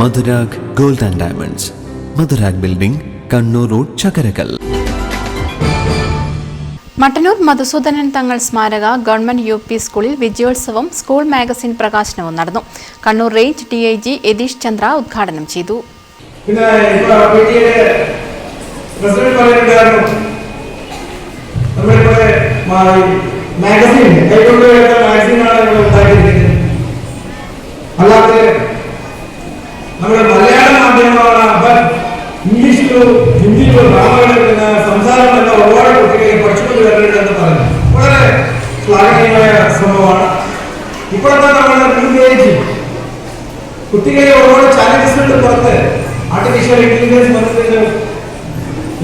Madhurag gold and diamonds. Madhurag building Kannur road Chakkarakkal. Mattannur Madhusoodanan Thangal സ്മാരക government U P സ്കൂളിൽ വിജയോത്സവം school magazine പ്രകാശനവും നടന്നു. Kannur range D I G Yathish Chandra ഉദ്ഘാടനം ചെയ്തു. Magazine കൈകൊണ്ട് മാഗസിനാണ് നമ്മൾ ഉണ്ടാക്കിയിരിക്കുന്നത്. അല്ലാതെ നമ്മുടെ മലയാള മാധ്യമമാണ് അപ്പം ഇംഗ്ലീഷിലോ ഹിന്ദിയിലോ രാമായണത്തിന് എന്ന ഒരുപാട് കുട്ടികളെ പഠിച്ചുകൊണ്ട് വരരുതെന്ന് പറഞ്ഞു. വളരെ ശ്ലാഘനീയമായ സംഭവമാണ്. ഇപ്പോഴത്തെ നമ്മുടെ ന്യൂ കുട്ടികളെ ഒരുപാട് ചാലഞ്ചസുകളുടെ പുറത്ത് ആർട്ടിഫിഷ്യൽ ഇന്റലിജൻസ് വന്നതിന്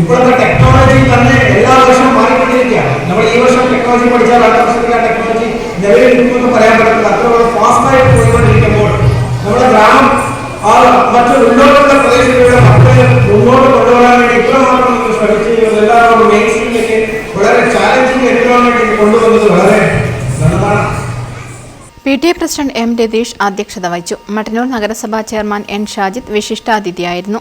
ഇപ്പോഴത്തെ ടെക്നോളജി തന്നെ എല്ലാ വർഷവും മാറിക്കൊണ്ടിരിക്കുകയാണ്. നമ്മൾ ഈ വർഷം ടെക്നോളജി പഠിച്ചാൽ അടുത്ത വർഷത്തേക്ക് ആ ടെക്നോളജി നിലവിലിരിക്കുമെന്ന് പറയാൻ പറ്റില്ല അത്രയോളം ഫാസ്റ്റായിട്ട് ടി പ്രസിഡന്റ് എം രതീഷ് അധ്യക്ഷത വഹിച്ചു. മട്ടന്നൂർ നഗരസഭാ ചെയർമാൻ എൻ ഷാജിദ് വിശിഷ്ടാതിഥിയായിരുന്നു.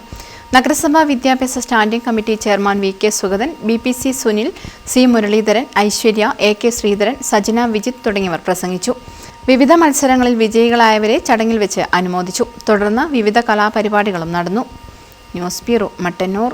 നഗരസഭാ വിദ്യാഭ്യാസ standing committee chairman V K Sugathan B P C Sunil C Muraleedharan Aishwarya A K Sreedharan Sajana Vijith തുടങ്ങിയവർ പ്രസംഗിച്ചു. വിവിധ മത്സരങ്ങളിൽ വിജയികളായവരെ ചടങ്ങിൽ വെച്ച് അനുമോദിച്ചു. തുടർന്ന് വിവിധ കലാപരിപാടികളും നടന്നു. News bureau Mattannur.